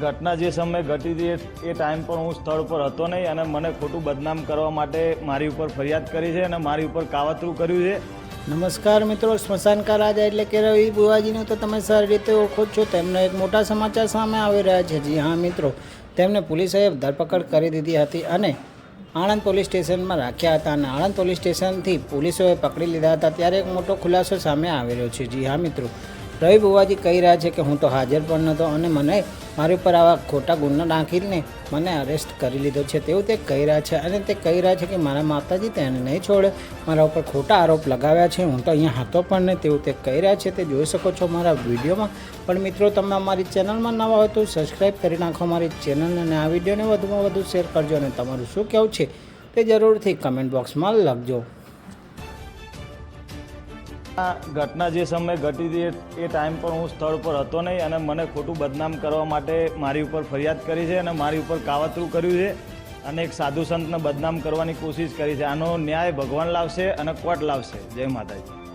ઘટના જે સમયે ઘટી હતી એ- ટાઈમ પર હું સ્થળ પર હતો નહીં અને મને ખોટું બદનામ કરવા માટે મારી ઉપર ફરિયાદ કરી છે અને મારી ઉપર કાવતરું કર્યું છે. નમસ્કાર મિત્રો સ્મશાનકા રાજા એટલે કે રવિ બુવાજીને તો તમે સારી રીતે ઓળખો છો. તેમના એક મોટા સમાચાર સામે આવી રહ્યા છે. જી હા મિત્રો, તેમને પોલીસે ધરપકડ કરી દીધી હતી અને આણંદ પોલીસ સ્ટેશનમાં રાખ્યા હતા અને આણંદ પોલીસ સ્ટેશનથી પોલીસોએ પકડી લીધા હતા. ત્યારે એક મોટો ખુલાસો સામે આવી રહ્યો છે. જી હા મિત્રો રવિ બુવાજી કહી રહ્યા છે કે હું તો હાજર પણ નહોતો અને મને મારી ઉપર આવા ખોટા ગુનો નાખીને મને અરેસ્ટ કરી લીધો છે. તેવું તે કહી રહ્યા છે અને તે કહી રહ્યા છે કે મારા માતાજી તેને નહીં છોડે. મારા ઉપર ખોટા આરોપ લગાવ્યા છે. હું તો અહીંયા હતો પણ નહીં. તેવું તે કહી રહ્યા છે. તે જોઈ શકો છો મારા વિડીયોમાં. પણ મિત્રો, તમે અમારી ચેનલમાં નવા હોય તો સબસ્ક્રાઈબ કરી નાખો. અમારી ચેનલને અને આ વિડીયોને વધુમાં વધુ શેર કરજો અને તમારું શું કહેવું છે તે જરૂરથી કમેન્ટ બોક્સમાં લખજો. આ ઘટના જે સમયે ઘટી હતી એ- ટાઈમ પર હું સ્થળ પર હતો નહીં અને મને ખોટું બદનામ કરવા માટે મારી ઉપર ફરિયાદ કરી છે અને મારી ઉપર કાવતરું કર્યું છે અને એક સાધુ સંતને બદનામ કરવાની કોશિશ કરી છે. આનો ન્યાય ભગવાન લાવશે અને કોર્ટ લાવશે. જય માતાજી.